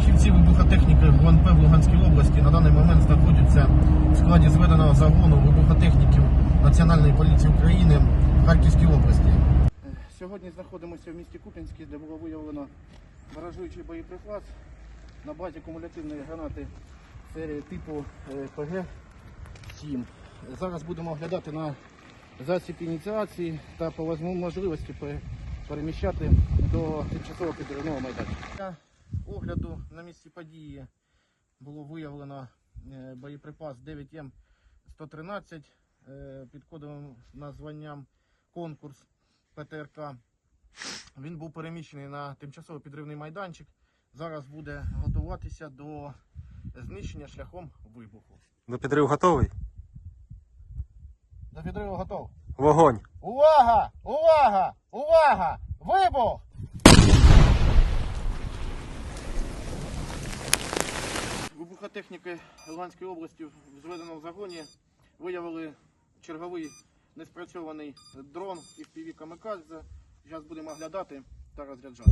Фахівці вибухотехніки ГУНП в Луганській області на даний момент знаходяться в складі зведеного загону вибухотехніків Національної поліції України в Харківській області. Сьогодні знаходимося в місті Куп'янське, де було виявлено баражуючий боєприпас на базі кумулятивної гранати серії типу е, ПГ-7. Зараз будемо оглядати на засіб ініціації та по можливості переміщати до тимчасово підривного майданчика. Огляду на місці події було виявлено е, боєприпас 9М113 е, під кодовим названням конкурс ПТРК. Він був переміщений на тимчасово підривний майданчик. Зараз буде готуватися до знищення шляхом вибуху. До підриву готовий? До підриву готов. Вогонь! Увага! Увага! Увага! Вибухотехніки Луганської області в зведеному загоні виявили черговий неспрацьований дрон і впіві камикадзе. Зараз будемо оглядати та розряджати.